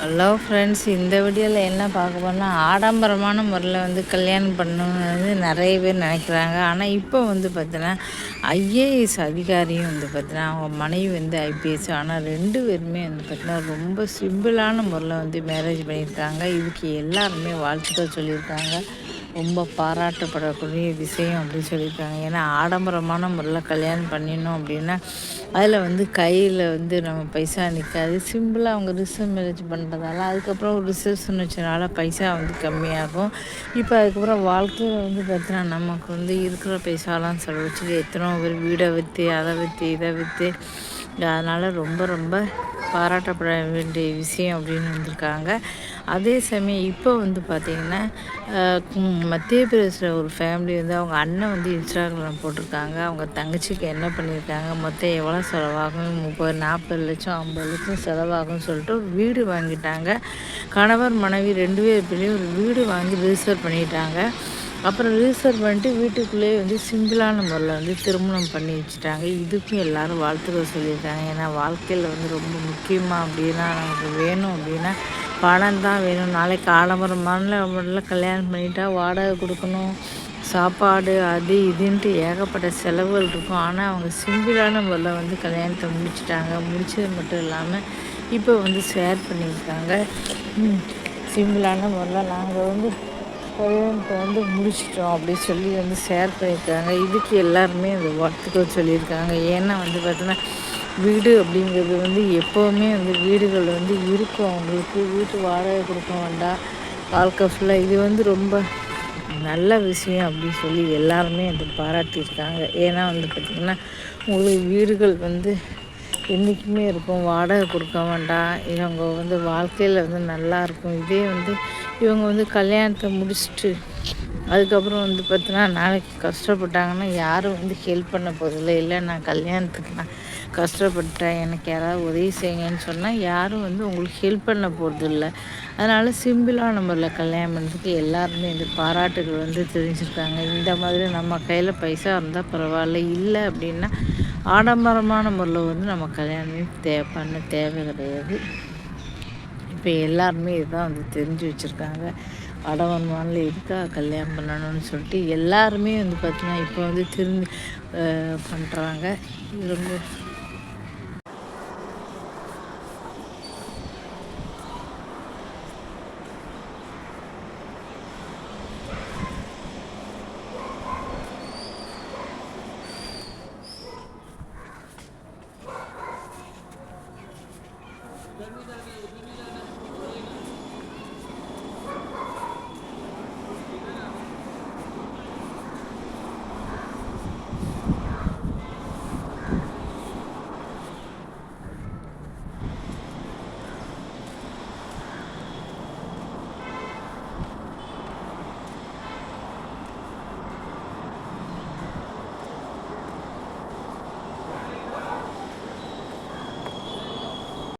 Hello friends இந்த வீடியோவில் என்ன பார்க்க போனால் ஆடம்பரமான முறையில் வந்து கல்யாணம் பண்ணணுன்னு நிறைய பேர் நினைக்கிறாங்க. ஆனால் இப்போ வந்து பார்த்தீங்கன்னா ஐஏஎஸ் அதிகாரியும் வந்து பார்த்தீங்கன்னா அவங்க மனைவி வந்து ஐபிஎஸ் ஆனால் ரெண்டு பேருமே வந்து பார்த்தீங்கன்னா ரொம்ப சிம்பிளான முறையில் வந்து மேரேஜ் பண்ணியிருக்காங்க. இதுக்கு எல்லாருமே வாழ்த்துக்கள் சொல்லியிருக்காங்க. ரொம்ப பாராட்டப்படக்கூடிய விஷயம் அப்படின்னு சொல்லியிருக்காங்க. ஏன்னா ஆடம்பரமான முறையில் கல்யாணம் பண்ணிடணும் அப்படின்னா அதில் வந்து கையில் வந்து நம்ம பைசா நிற்காது சிம்பிளாக அவங்க ரிசர்வ் மேரேஜ் பண்ணுறதால அதுக்கப்புறம் ஒரு வச்சனால பைசா வந்து கம்மியாகும். இப்போ அதுக்கப்புறம் வாழ்க்கையில் வந்து பார்த்தீங்கன்னா நமக்கு வந்து இருக்கிற பைசாலாம் செலவழிச்சு எத்தனோ பேர் வீடை விற்று அதை விற்று இதை விற்று அதனால் ரொம்ப ரொம்ப பாராட்டப்பட வேண்டிய விஷயம் அப்படின்னு வந்திருக்காங்க. அதே சமயம் இப்போ வந்து பார்த்திங்கன்னா மத்திய பிரதேசில் ஒரு ஃபேமிலி வந்து அவங்க அண்ணன் வந்து இன்ஸ்டாகிராம் போட்டிருக்காங்க. அவங்க தங்கச்சிக்கு என்ன பண்ணியிருக்காங்க? மொத்தம் எவ்வளோ செலவாகும்? முப்பது நாற்பது லட்சம் ஐம்பது லட்சம் செலவாகும்னு சொல்லிட்டு ஒரு வீடு வாங்கிட்டாங்க. கணவர் மனைவி ரெண்டு பேர் பேரையும் ஒரு வீடு வாங்கி ரிஜிஸ்டர் பண்ணிட்டாங்க. அப்புறம் ரிஜிஸ்டர் பண்ணிட்டு வீட்டுக்குள்ளேயே வந்து சிம்பிளான முறையில் வந்து திருமணம் பண்ணி வச்சுட்டாங்க. இதுக்கும் எல்லோரும் வாழ்த்துக்கள் சொல்லியிருக்காங்க. ஏன்னா வாழ்க்கையில் வந்து ரொம்ப முக்கியமாக அப்படின்னா நமக்கு வேணும் அப்படின்னா பணம் தான் வேணும். நாளைக்கு ஆடம்பரமான முறையில் கல்யாணம் பண்ணிட்டா வாடகை கொடுக்கணும். சாப்பாடு அது இதுன்ட்டு ஏகப்பட்ட செலவுகள் இருக்கும். ஆனால் அவங்க சிம்பிளான முறையில் வந்து கல்யாணத்தை முடிச்சிட்டாங்க. முடித்தது மட்டும் இல்லாமல் இப்போ வந்து ஷேர் பண்ணியிருக்காங்க. சிம்பிளான முறையில் நாங்கள் வந்து கல்யாணத்தை வந்து முடிச்சிட்டோம் அப்படின்னு சொல்லி வந்து ஷேர் பண்ணியிருக்காங்க. இதுக்கு எல்லாருமே அந்த வாழ்த்துக்கள் சொல்லியிருக்காங்க. ஏன்னா வந்து பார்த்தோன்னா வீடு அப்படிங்கிறது வந்து எப்போவுமே வந்து வீடுகள் வந்து இருக்கும். அவங்களுக்கு வீட்டு வாடகை கொடுக்க வேண்டாம். வாழ்க்கை ஃபுல்லாக இது வந்து ரொம்ப நல்ல விஷயம் அப்படின்னு சொல்லி எல்லாருமே அது பாராட்டியிருக்காங்க. ஏன்னா வந்து பார்த்திங்கன்னா உங்களுக்கு வீடுகள் வந்து என்றைக்குமே இருக்கும். வாடகை கொடுக்க வேண்டாம். இவங்க வந்து வாழ்க்கையில் வந்து நல்லா இருக்கும். இதே வந்து இவங்க வந்து கல்யாணத்தை முடிச்சுட்டு அதுக்கப்புறம் வந்து பார்த்தீங்கன்னா நாளைக்கு கஷ்டப்பட்டாங்கன்னா யாரும் வந்து ஹெல்ப் பண்ண போதில்லை இல்லை நான் கல்யாணத்துக்கு நான் கஷ்டப்பட்டேன் எனக்கு யாராவது உதவி செய்யுங்கன்னு சொன்னால் யாரும் வந்து உங்களுக்கு ஹெல்ப் பண்ண போகிறதில்ல அதனால் சிம்பிளான முறையில் கல்யாணம் பண்ணுறதுக்கு எல்லாருமே இந்த பாராட்டுகள் வந்து தெரிஞ்சிருக்காங்க. இந்த மாதிரி நம்ம கையில் பைசா இருந்தால் பரவாயில்ல. இல்லை அப்படின்னா ஆடம்பரமான முறையில் வந்து நம்ம கல்யாணமே தே பண்ண தேவை கிடையாது. இப்போ எல்லாருமே இதுதான் வந்து தெரிஞ்சு வச்சுருக்காங்க. வடவன்மானில் இருக்கா கல்யாணம் பண்ணணும்னு சொல்லிட்டு எல்லாருமே வந்து பார்த்திங்கன்னா இப்போ வந்து திரு பண்ணுறாங்க ரொம்ப